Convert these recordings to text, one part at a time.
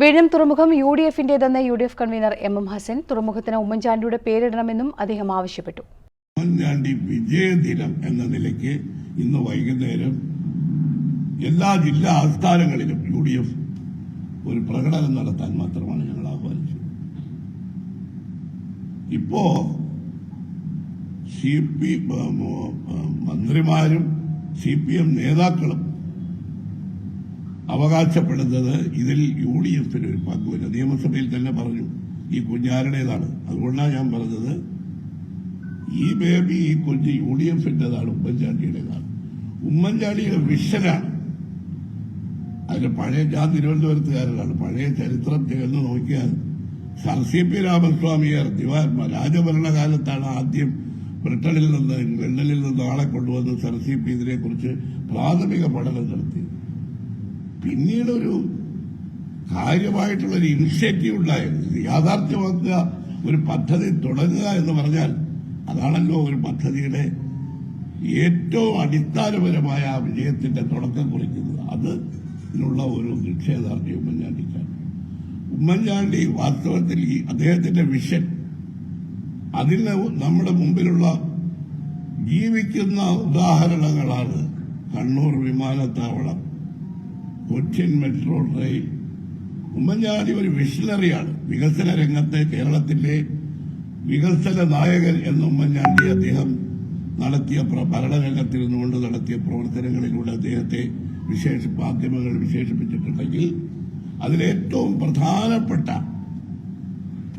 വിഴിഞ്ഞം തുറമുഖം U D എഫിന്റേതെന്ന് U D F convener M M Hassan തുറമുഖത്തിന് ഉമ്മൻചാണ്ടിയുടെ പേരിടണമെന്നും അദ്ദേഹം ആവശ്യപ്പെട്ടു. ഉമ്മൻചാണ്ടി വിജയദിനം എന്ന നിലയ്ക്ക് ഇന്ന് വൈകുന്നേരം എല്ലാ ജില്ലാ ആസ്ഥാനങ്ങളിലും യു ഡി എഫ് ഒരു പ്രകടനം നടത്താൻ മാത്രമാണ് ഞങ്ങൾ ആഹ്വാനിച്ചത്. ഇപ്പോ സി പി മന്ത്രിമാരും സി പി എം നേതാക്കളും അവകാശപ്പെടുന്നത് ഇതിൽ യു ഡി എഫിന് ഒരു പങ്കുമില്ല നിയമസഭയിൽ തന്നെ പറഞ്ഞു ഈ കുഞ്ഞാരുടേതാണ്. അതുകൊണ്ടാണ് ഞാൻ പറഞ്ഞത് ഈ ബേബി ഈ കുഞ്ഞ് യു ഡി എഫിന്റെതാണ് ഉമ്മൻചാണ്ടിയുടേതാണ്. ഉമ്മൻചാണ്ടിയുടെ വിഷനാണ്. അതിന് പഴയ ഞാൻ തിരുവനന്തപുരത്തുകാരനാണ്. പഴയ ചരിത്രം തികഞ്ഞു നോക്കിയാൽ സർ സി പി രാമസ്വാമിയർ ദിവാ രാജഭരണകാലത്താണ് ആദ്യം ബ്രിട്ടനിൽ നിന്ന് ലണ്ടനിൽ നിന്ന് ആളെ കൊണ്ടുവന്ന് സർ സി പി ഇതിനെക്കുറിച്ച് പ്രാഥമിക പഠനം നടത്തി പിന്നീട് ഒരു കാര്യമായിട്ടുള്ള ഒരു ഇനിഷ്യേറ്റീവ് ഉണ്ടായിരുന്നു യാഥാർത്ഥ്യമാക്കുക ഒരു പദ്ധതി തുടങ്ങുക എന്ന് പറഞ്ഞാൽ അതാണല്ലോ ഒരു പദ്ധതിയുടെ ഏറ്റവും അടിസ്ഥാനപരമായ വിജയത്തിന്റെ തുടക്കം കുറിക്കുന്നത്. അത് ഇതിനുള്ള ഒരു നിക്ഷേദാർത്ഥി ഉമ്മൻചാണ്ടിക്കാണ്. ഉമ്മൻചാണ്ടി വാസ്തവത്തിൽ ഈ അദ്ദേഹത്തിന്റെ വിഷൻ അതിന് നമ്മുടെ മുമ്പിലുള്ള ജീവിക്കുന്ന ഉദാഹരണങ്ങളാണ് കണ്ണൂർ വിമാനത്താവളം. Cochin metro train. ഉമ്മൻചാണ്ടി ഒരു വിഷണറിയാണ്. വികസന രംഗത്ത് കേരളത്തിന്റെ വികസന നായകൻ എന്ന ഉമ്മൻചാണ്ടി അദ്ദേഹം നടത്തിയ ഭരണരംഗത്തിരുന്നുകൊണ്ട് നടത്തിയ പ്രവർത്തനങ്ങളിലൂടെ അദ്ദേഹത്തെ വിശേഷ മാധ്യമങ്ങൾ വിശേഷിപ്പിച്ചിട്ടുണ്ടെങ്കിൽ അതിലേറ്റവും പ്രധാനപ്പെട്ട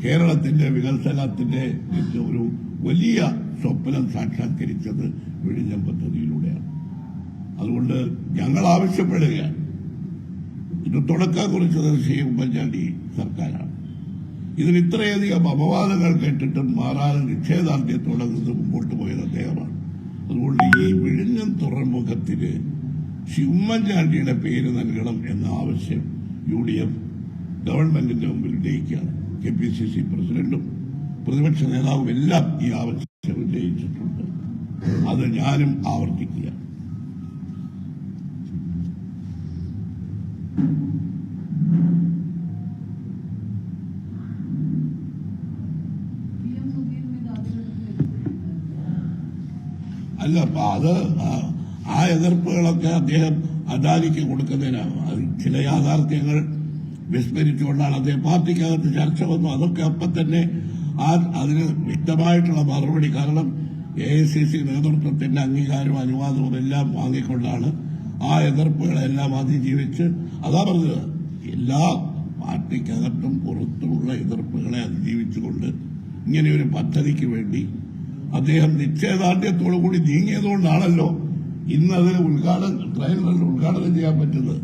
കേരളത്തിന്റെ വികസനത്തിന്റെ ഒരു വലിയ സ്വപ്നം സാക്ഷാത്കരിച്ചത് വിഴിഞ്ഞം പദ്ധതിയിലൂടെയാണ്. അതുകൊണ്ട് ഞങ്ങൾ ആവശ്യപ്പെടുകയാണ്. ഇത് തുടക്കം കുറിച്ചത് ശ്രീ ഉമ്മൻചാണ്ടി സർക്കാരാണ്. ഇതിന് ഇത്രയധികം അപവാദങ്ങൾ കേട്ടിട്ടും മാറാതെ നിശ്ചയദാർഢ്യത്തോടെ നിന്ന് മുമ്പോട്ട് പോയത് അദ്ദേഹമാണ്. അതുകൊണ്ട് ഈ വിഴിഞ്ഞം തുറമുഖത്തിന് ശ്രീ ഉമ്മൻചാണ്ടിയുടെ പേര് നൽകണം എന്ന ആവശ്യം യു ഡി എഫ് ഗവൺമെന്റിന്റെ മുമ്പിൽ ഉന്നയിക്കുകയാണ്. കെ പി സി സി പ്രസിഡന്റും പ്രതിപക്ഷ നേതാവും എല്ലാം ഈ ആവശ്യം ഉന്നയിച്ചിട്ടുണ്ട്. അത് ഞാനും ആവർത്തിക്കുക അല്ല അത് ആ- എതിർപ്പുകളൊക്കെ അദ്ദേഹം അദാനിക്ക് കൊടുക്കുന്നതിനാണ്. ചില യാഥാർത്ഥ്യങ്ങൾ വിസ്മരിച്ചുകൊണ്ടാണ് അദ്ദേഹം പാർട്ടിക്കകത്ത് ചർച്ച വന്നു. അതൊക്കെ അപ്പം തന്നെ ആ അതിന് വ്യക്തമായിട്ടുള്ള മറുപടി. കാരണം എ ഐ സി സി നേതൃത്വത്തിന്റെ അംഗീകാരവും അനുവാദവും എല്ലാം വാങ്ങിക്കൊണ്ടാണ് ആ എതിർപ്പുകളെല്ലാം അതിജീവിച്ച് അതാ പറഞ്ഞത് എല്ലാ പാർട്ടിക്കകത്തും പുറത്തുമുള്ള എതിർപ്പുകളെ അതിജീവിച്ചുകൊണ്ട് ഇങ്ങനെ ഒരു പദ്ധതിക്ക് വേണ്ടി അദ്ദേഹം നിശ്ചയദാർഢ്യത്തോടു കൂടി നീങ്ങിയതുകൊണ്ടാണല്ലോ ഇന്ന് അതിന് ഉദ്ഘാടനം ട്രെയിനുകളുടെ ഉദ്ഘാടനം ചെയ്യാൻ പറ്റുന്നത്.